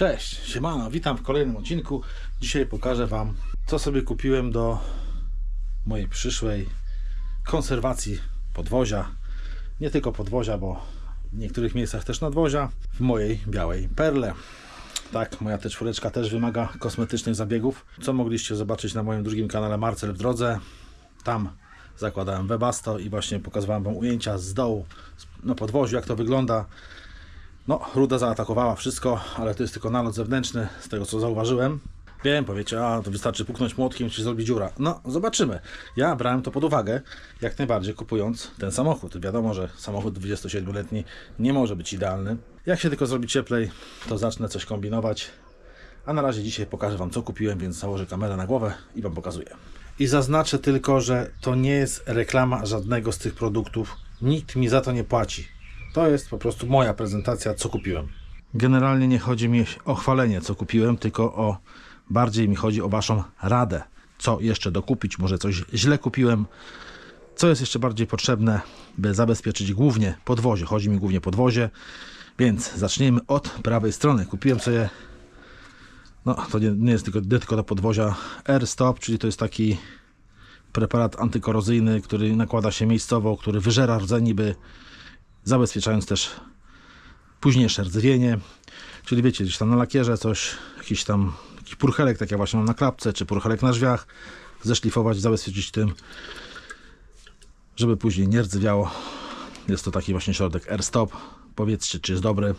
Cześć, siemano, witam w kolejnym odcinku. Dzisiaj pokażę Wam, co sobie kupiłem do mojej przyszłej konserwacji podwozia. Nie tylko podwozia, bo w niektórych miejscach też nadwozia. W mojej białej perle. Tak, moja te czwóreczka też wymaga kosmetycznych zabiegów, co mogliście zobaczyć na moim drugim kanale Marcel w drodze. Tam zakładałem Webasto i właśnie pokazywałem Wam ujęcia z dołu, na podwoziu, jak to wygląda. No, ruda zaatakowała wszystko, ale to jest tylko nalot zewnętrzny, z tego co zauważyłem. Wiem, powiecie, a to wystarczy puknąć młotkiem, czy zrobić dziura. No, zobaczymy. Ja brałem to pod uwagę, jak najbardziej kupując ten samochód. Wiadomo, że samochód 27-letni nie może być idealny. Jak się tylko zrobi cieplej, to zacznę coś kombinować. A na razie dzisiaj pokażę Wam, co kupiłem, więc założę kamerę na głowę i Wam pokazuję. I zaznaczę tylko, że to nie jest reklama żadnego z tych produktów. Nikt mi za to nie płaci. To jest po prostu moja prezentacja, co kupiłem. Generalnie nie chodzi mi o chwalenie, co kupiłem, tylko o bardziej mi chodzi o Waszą radę, co jeszcze dokupić. Może coś źle kupiłem, co jest jeszcze bardziej potrzebne, by zabezpieczyć głównie podwozie. Chodzi mi głównie podwozie, więc zacznijmy od prawej strony. Kupiłem sobie, no to nie, nie jest tylko, nie tylko do podwozia Air Stop, czyli to jest taki preparat antykorozyjny, który nakłada się miejscowo, który wyżera rdze niby zabezpieczając też późniejsze rdzewienie. Czyli wiecie, gdzieś tam na lakierze coś, jakiś tam jakiś purchelek, tak jak właśnie mam na klapce, czy purchelek na drzwiach, zeszlifować, zabezpieczyć tym, żeby później nie rdzewiało. Jest to taki właśnie środek Air Stop. Powiedzcie, czy jest dobry.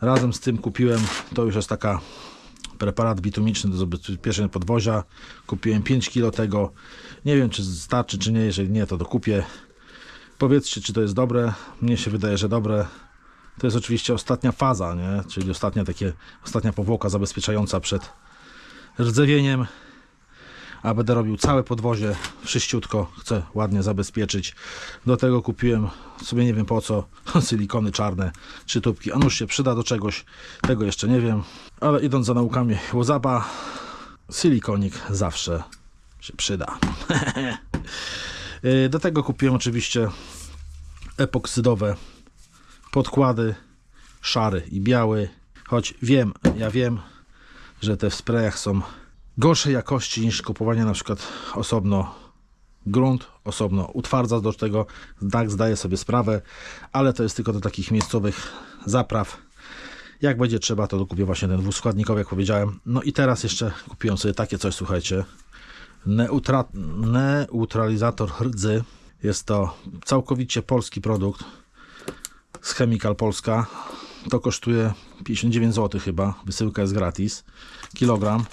Razem z tym kupiłem, to już jest taka preparat bitumiczny do zabezpieczenia podwozia. Kupiłem 5 kg tego. Nie wiem, czy starczy, czy nie. Jeżeli nie, to dokupię. Powiedzcie, czy to jest dobre. Mnie się wydaje, że dobre. To jest oczywiście ostatnia faza, nie? czyli ostatnia, takie, ostatnia powłoka zabezpieczająca przed rdzewieniem. A będę robił całe podwozie wszyściutko. Chcę ładnie zabezpieczyć. Do tego kupiłem sobie nie wiem po co silikony czarne, trzy tubki. A nuż się przyda do czegoś. Tego jeszcze nie wiem. Ale idąc za naukami Łozaba, silikonik zawsze się przyda. Y, Do tego kupiłem oczywiście epoksydowe podkłady, szary i biały. Choć wiem, ja wiem, że te w sprayach są gorszej jakości niż kupowanie na przykład osobno grunt, osobno utwardza do tego, tak zdaję sobie sprawę, ale to jest tylko do takich miejscowych zapraw. Jak będzie trzeba, to dokupię właśnie ten dwuskładnikowy, jak powiedziałem. No i teraz jeszcze kupiłem sobie takie coś, słuchajcie, Neutra neutralizator rdzy. Jest to całkowicie polski produkt z Chemical Polska. To kosztuje 59 zł chyba. Wysyłka jest gratis. Kilogram.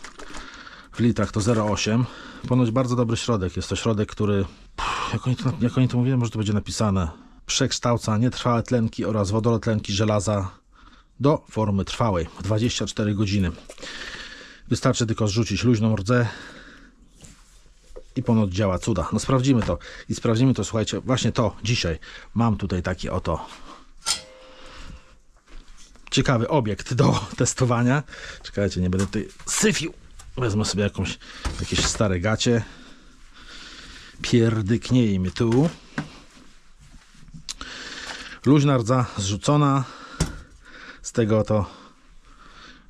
W litrach to 0,8. Ponoć bardzo dobry środek. Jest to środek, który pff, jak oni to, jak oni to może to będzie napisane. Przekształca nietrwałe tlenki oraz wodorotlenki żelaza do formy trwałej w 24 godziny. Wystarczy tylko zrzucić luźną rdzę i ponoć działa cuda. No sprawdzimy to i sprawdzimy to, słuchajcie, właśnie to dzisiaj mam tutaj taki oto ciekawy obiekt do testowania. Czekajcie, nie będę tutaj syfił. Wezmę sobie jakąś, jakieś stare gacie. Pierdykniejmy tu. Luźna rdza zrzucona. Z tego oto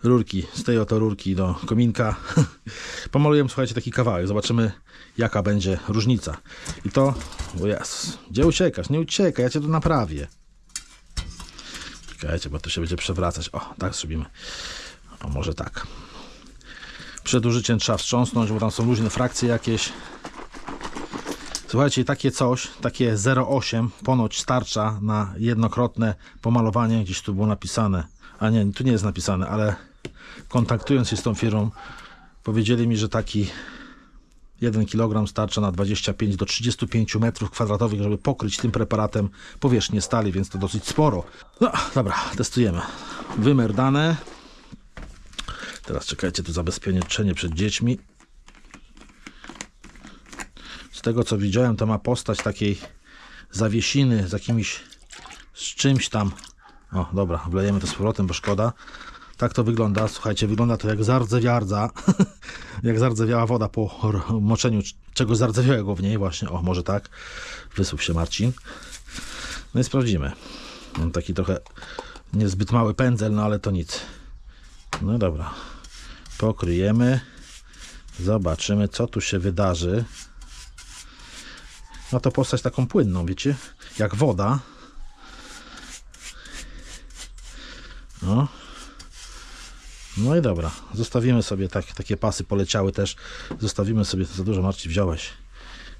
rurki, z tej oto rurki do kominka. Pomaluję, słuchajcie, taki kawałek. Zobaczymy, jaka będzie różnica. I to, o Jezus, gdzie uciekasz? Nie uciekaj, ja cię tu naprawię. Czekajcie, bo to się będzie przewracać. O, tak zrobimy. O, może tak. Przed użyciem trzeba wstrząsnąć, bo tam są luźne frakcje jakieś. Słuchajcie, takie coś, takie 0,8 ponoć starcza na jednokrotne pomalowanie. Gdzieś tu było napisane. A nie, tu nie jest napisane, ale kontaktując się z tą firmą, powiedzieli mi, że taki 1 kg starcza na 25 do 35 metrów kwadratowych, żeby pokryć tym preparatem powierzchnię stali, więc to dosyć sporo. No, dobra, testujemy. Wymiar dane. Teraz czekajcie, tu zabezpieczenie przed dziećmi. Z tego co widziałem, to ma postać takiej zawiesiny z jakimś, z czymś tam. O, dobra, wlejemy to z powrotem, bo szkoda. Tak to wygląda. Słuchajcie, wygląda to jak zardzewiardza. jak zardzewiała woda po moczeniu czegoś zardzewiałego w niej. Właśnie, o, może tak. Wysuw się Marcin. No i sprawdzimy. Mam taki trochę niezbyt mały pędzel, no ale to nic. No dobra. Pokryjemy. Zobaczymy, co tu się wydarzy. No to postać taką płynną, wiecie? Jak woda. No. No i dobra. Zostawimy sobie tak, takie pasy poleciały też. Zostawimy sobie, za dużo Marci wziąłeś.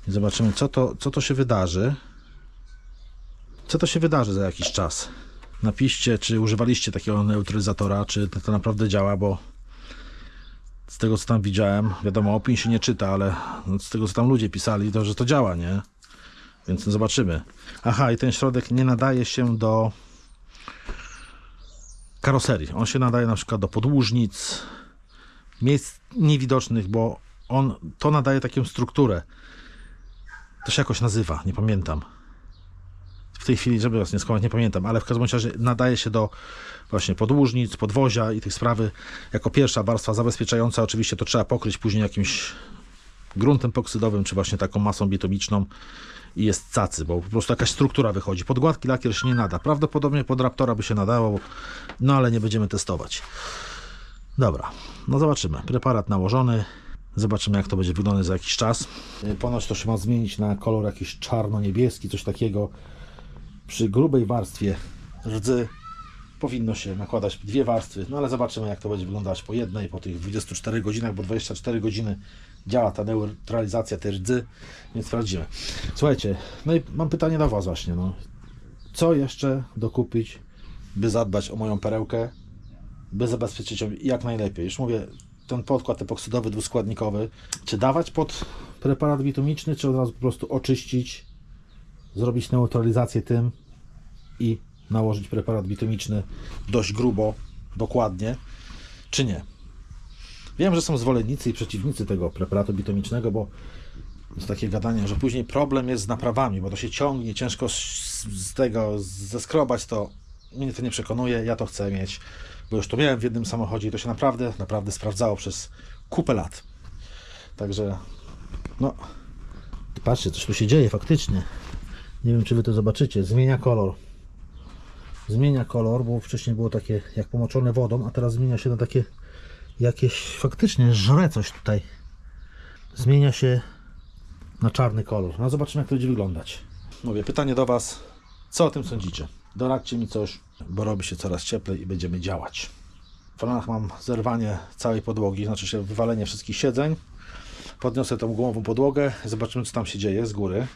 I zobaczymy, co to, co to się wydarzy. Co to się wydarzy za jakiś czas. Napiszcie, czy używaliście takiego neutralizatora, czy to naprawdę działa, bo z tego co tam widziałem, wiadomo, opin się nie czyta, ale no, z tego co tam ludzie pisali, to że to działa, nie? Więc zobaczymy. Aha, i ten środek nie nadaje się do karoserii. On się nadaje na przykład do podłużnic, miejsc niewidocznych, bo on to nadaje taką strukturę. To się jakoś nazywa, nie pamiętam. W tej chwili, żeby was nie skłamać, nie pamiętam, ale w każdym razie nadaje się do właśnie podłużnic, podwozia i tych sprawy. Jako pierwsza warstwa zabezpieczająca, oczywiście to trzeba pokryć później jakimś gruntem poksydowym, czy właśnie taką masą bitumiczną i jest cacy, bo po prostu jakaś struktura wychodzi. Pod gładki lakier się nie nada. Prawdopodobnie pod Raptora by się nadało, no ale nie będziemy testować. Dobra, no zobaczymy. Preparat nałożony. Zobaczymy, jak to będzie wyglądać za jakiś czas. Y, Ponoć to się ma zmienić na kolor jakiś czarno-niebieski, coś takiego. Przy grubej warstwie rdzy powinno się nakładać dwie warstwy, no ale zobaczymy, jak to będzie wyglądać po jednej, po tych 24 godzinach, bo 24 godziny działa ta neutralizacja tej rdzy, więc sprawdzimy. Słuchajcie, no i mam pytanie do Was właśnie, no. Co jeszcze dokupić, by zadbać o moją perełkę, by zabezpieczyć ją jak najlepiej? Już mówię, ten podkład epoksydowy dwuskładnikowy, czy dawać pod preparat bitumiczny, czy od razu po prostu oczyścić, zrobić neutralizację tym i nałożyć preparat bitumiczny dość grubo, dokładnie, czy nie. Wiem, że są zwolennicy i przeciwnicy tego preparatu bitumicznego, bo jest takie gadanie, że później problem jest z naprawami, bo to się ciągnie, ciężko z tego zeskrobać, to mnie to nie przekonuje, ja to chcę mieć, bo już to miałem w jednym samochodzie i to się naprawdę, naprawdę sprawdzało przez kupę lat. Także, no, patrzcie, coś tu się dzieje faktycznie. Nie wiem, czy wy to zobaczycie. Zmienia kolor. Zmienia kolor, bo wcześniej było takie jak pomoczone wodą, a teraz zmienia się na takie jakieś faktycznie żre coś tutaj. Zmienia się na czarny kolor. No zobaczymy jak to będzie wyglądać. Mówię, pytanie do Was. Co o tym sądzicie? Doradźcie mi coś, bo robi się coraz cieplej i będziemy działać. W planach mam zerwanie całej podłogi, znaczy się wywalenie wszystkich siedzeń. Podniosę tą głową podłogę, zobaczymy co tam się dzieje z góry.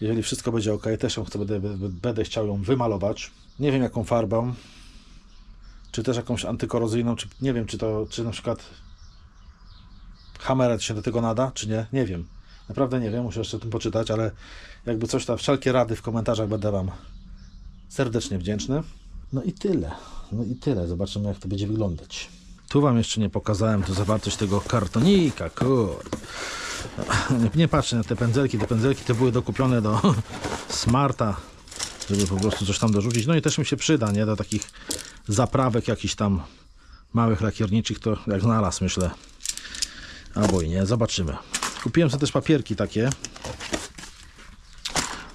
Jeżeli wszystko będzie ok, też ją chcę, będę, będę chciał ją wymalować. Nie wiem jaką farbą, czy też jakąś antykorozyjną, czy nie wiem, czy to, czy na przykład Hammered się do tego nada, czy nie, nie wiem. Naprawdę nie wiem, muszę jeszcze o tym poczytać, ale jakby coś tam, wszelkie rady w komentarzach będę Wam serdecznie wdzięczny. No i tyle. No i tyle. Zobaczymy, jak to będzie wyglądać. Tu Wam jeszcze nie pokazałem tu zawartość tego kartonika, kurde. Nie, nie patrzę na te pędzelki. Te pędzelki to były dokupione do Smarta, żeby po prostu coś tam dorzucić. No i też mi się przyda, nie? Do takich zaprawek jakichś tam małych lakierniczych, to jak znalazł, myślę. Albo i nie, zobaczymy. Kupiłem sobie też papierki takie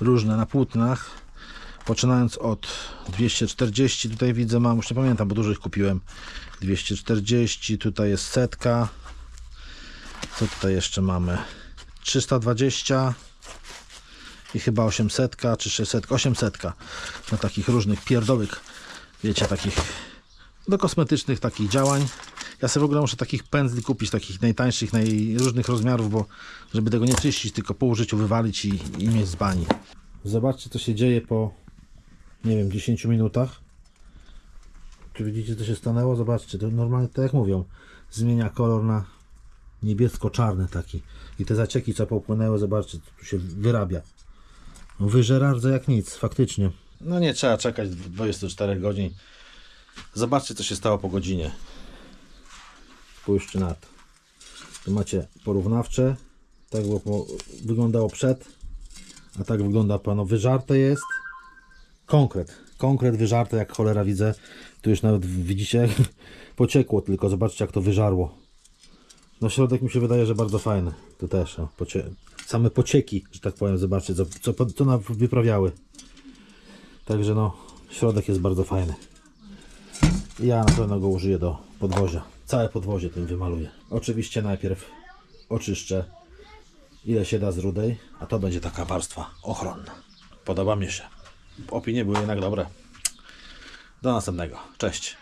różne na płótnach. Poczynając od 240, tutaj widzę, mam, już nie pamiętam, bo dużych kupiłem. 240, tutaj jest setka. Co tutaj jeszcze mamy? 320 i chyba 800 czy 600, 800 na takich różnych pierdołek, wiecie, takich do kosmetycznych takich działań. Ja sobie w ogóle muszę takich pędzli kupić, takich najtańszych, najróżnych rozmiarów, bo żeby tego nie czyścić, tylko po użyciu wywalić i, i mieć z bani. Zobaczcie, co się dzieje po, nie wiem, 10 minutach. Czy widzicie, co się stanęło? Zobaczcie, to normalnie, tak jak mówią, zmienia kolor na niebiesko-czarny taki. I te zacieki, co popłynęły, zobaczcie, tu się wyrabia. No, Wyżera rdza jak nic, faktycznie. No nie trzeba czekać 24 godzin. Zobaczcie, co się stało po godzinie. Spójrzcie na to. Tu macie porównawcze. Tak było po, wyglądało przed, a tak wygląda pano. Wyżarte jest. Konkret. Konkret wyżarte, jak cholera widzę. Tu już nawet widzicie, pociekło, tylko zobaczcie, jak to wyżarło. No środek mi się wydaje, że bardzo fajny. Tu też, o, pocie... same pocieki, że tak powiem, zobaczcie, co, co, co nam wyprawiały. Także no, środek jest bardzo fajny. Ja na pewno go użyję do podwozia. Całe podwozie tym wymaluję. Oczywiście najpierw oczyszczę ile się da z rudej, a to będzie taka warstwa ochronna. Podoba mi się. Opinie były jednak dobre. Do następnego. Cześć.